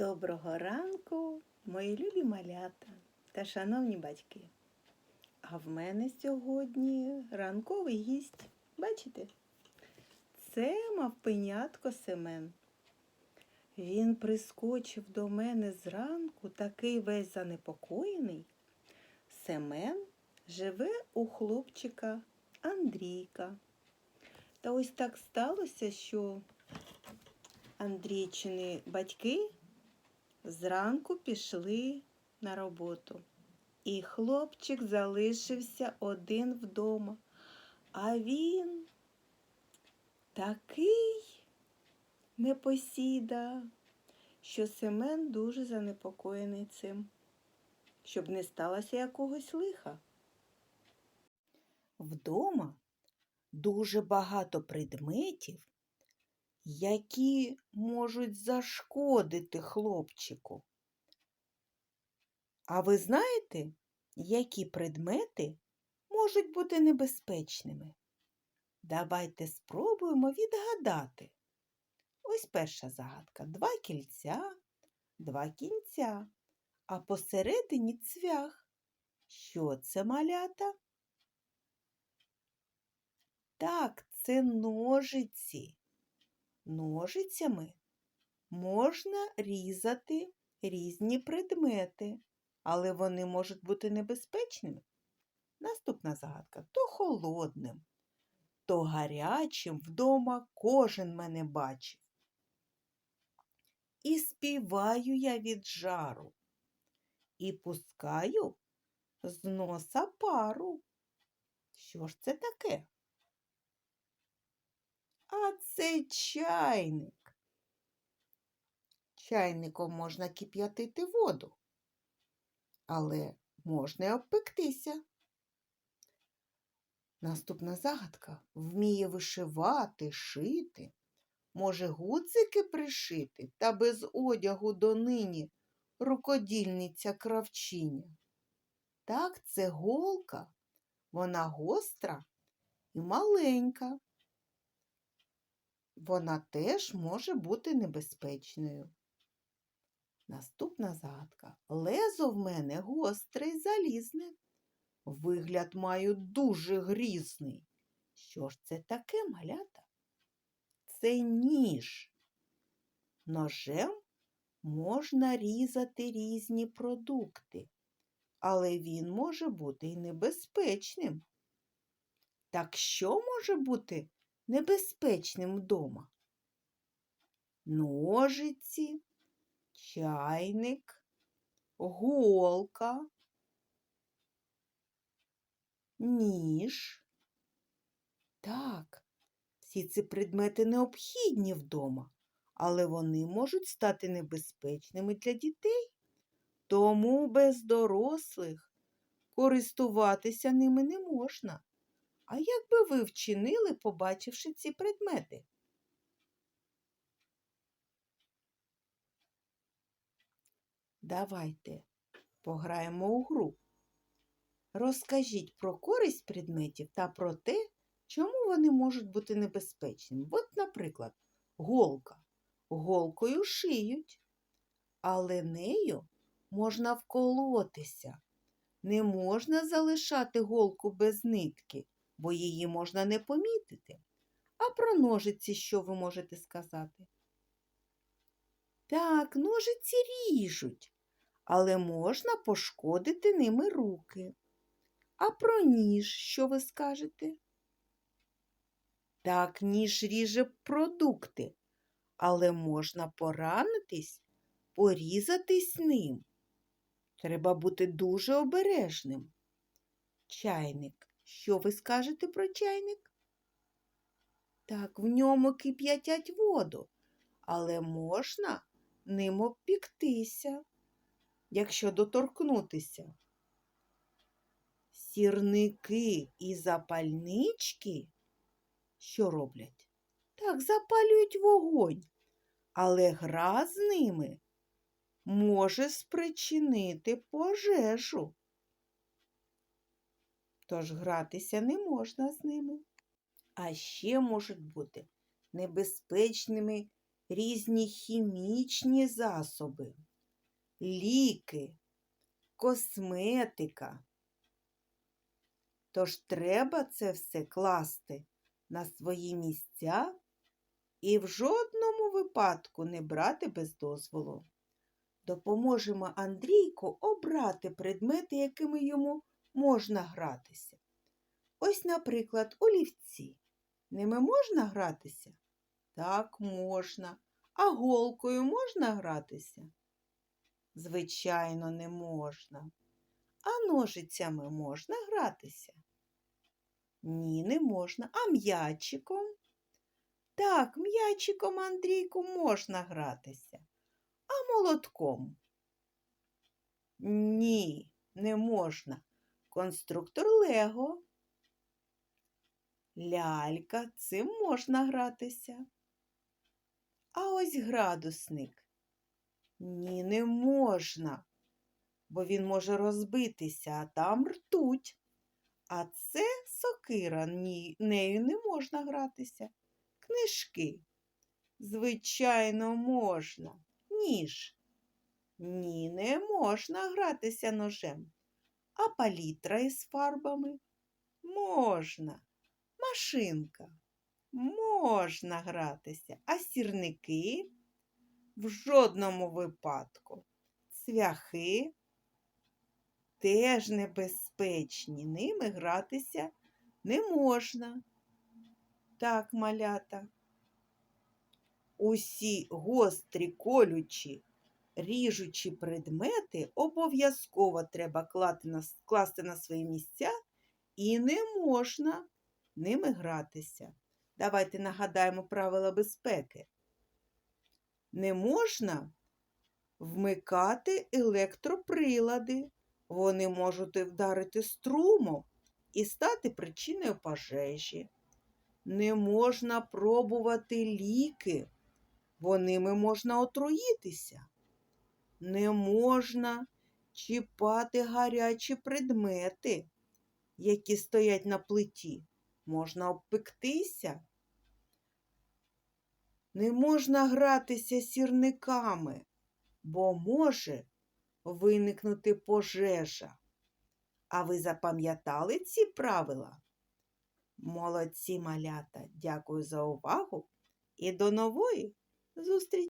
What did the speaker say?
Доброго ранку, мої любі малята та шановні батьки. А в мене сьогодні ранковий гість. Бачите? Це мавпенятко Семен. Він прискочив до мене зранку, такий весь занепокоєний. Семен живе у хлопчика Андрійка. Та ось так сталося, що Андрійчини батьки зранку пішли на роботу. І хлопчик залишився один вдома. А він такий непосіда, що Семен дуже занепокоєний цим, щоб не сталося якогось лиха. Вдома дуже багато предметів, які можуть зашкодити хлопчику. А ви знаєте, які предмети можуть бути небезпечними? Давайте спробуємо відгадати. Ось перша загадка. Два кільця, два кінця, а посередині цвях. Що це малята? Так, це ножиці. Ножицями можна різати різні предмети, але вони можуть бути небезпечними. Наступна загадка то холодним, то гарячим вдома кожен мене бачив. І співаю я від жару, і пускаю з носа пару. Що ж це таке? А це чайник. Чайником можна кип'ятити воду, але можна й обпектися. Наступна загадка вміє вишивати, шити, може гудзики пришити та без одягу донині рукодільниця кравчиня. Так, це голка, вона гостра і маленька вона теж може бути небезпечною. Наступна загадка. Лезо в мене гостре й залізне. Вигляд маю дуже грізний. Що ж це таке малята? Це ніж. Ножем можна різати різні продукти, але він може бути і небезпечним. Так що може бути небезпечним вдома. Ножиці, чайник, голка, ніж. Так, всі ці предмети необхідні вдома, але вони можуть стати небезпечними для дітей. Тому без дорослих користуватися ними не можна. А як би ви вчинили, побачивши ці предмети? Давайте пограємо у гру. Розкажіть про користь предметів та про те, чому вони можуть бути небезпечними. От, наприклад, голка. Голкою шиють, але нею можна вколотися. Не можна залишати голку без нитки бо її можна не помітити. А про ножиці що ви можете сказати? Так, ножиці ріжуть, але можна пошкодити ними руки. А про ніж що ви скажете? Так, ніж ріже продукти, але можна поранитись, порізатись ним. Треба бути дуже обережним. Чайник. Що ви скажете про чайник? Так, в ньому кип'ятять воду, але можна ним обпіктися, якщо доторкнутися. Сірники і запальнички що роблять? Так, запалюють вогонь, але гра з ними може спричинити пожежу тож гратися не можна з ними. А ще можуть бути небезпечними різні хімічні засоби, ліки, косметика. Тож треба це все класти на свої місця і в жодному випадку не брати без дозволу. Допоможемо Андрійку обрати предмети, якими йому можна гратися. Ось, наприклад, олівці. Ними можна гратися? Так, можна. А голкою можна гратися? Звичайно, не можна. А ножицями можна гратися? Ні, не можна. А м'ячиком? Так, м'ячиком, Андрійку, можна гратися. А молотком? Ні, не можна. Конструктор Лего. Лялька, цим можна гратися. А ось градусник. Ні, не можна, бо він може розбитися, а там ртуть. А це сокира, ні, нею не можна гратися. Книжки. Звичайно, можна. Ніж. Ні, не можна гратися ножем. А палітра із фарбами? Можна. Машинка. Можна гратися. А сірники? В жодному випадку. Цвяхи теж небезпечні. Ними гратися не можна. Так, малята. Усі гострі, колючі, ріжучі предмети обов'язково треба класти на, свої місця і не можна ними гратися. Давайте нагадаємо правила безпеки. Не можна вмикати електроприлади. Вони можуть вдарити струмом і стати причиною пожежі. Не можна пробувати ліки, бо ними можна отруїтися. Не можна чіпати гарячі предмети, які стоять на плиті. Можна обпектися. Не можна гратися сірниками, бо може виникнути пожежа. А ви запам'ятали ці правила? Молодці малята, дякую за увагу і до нової зустрічі!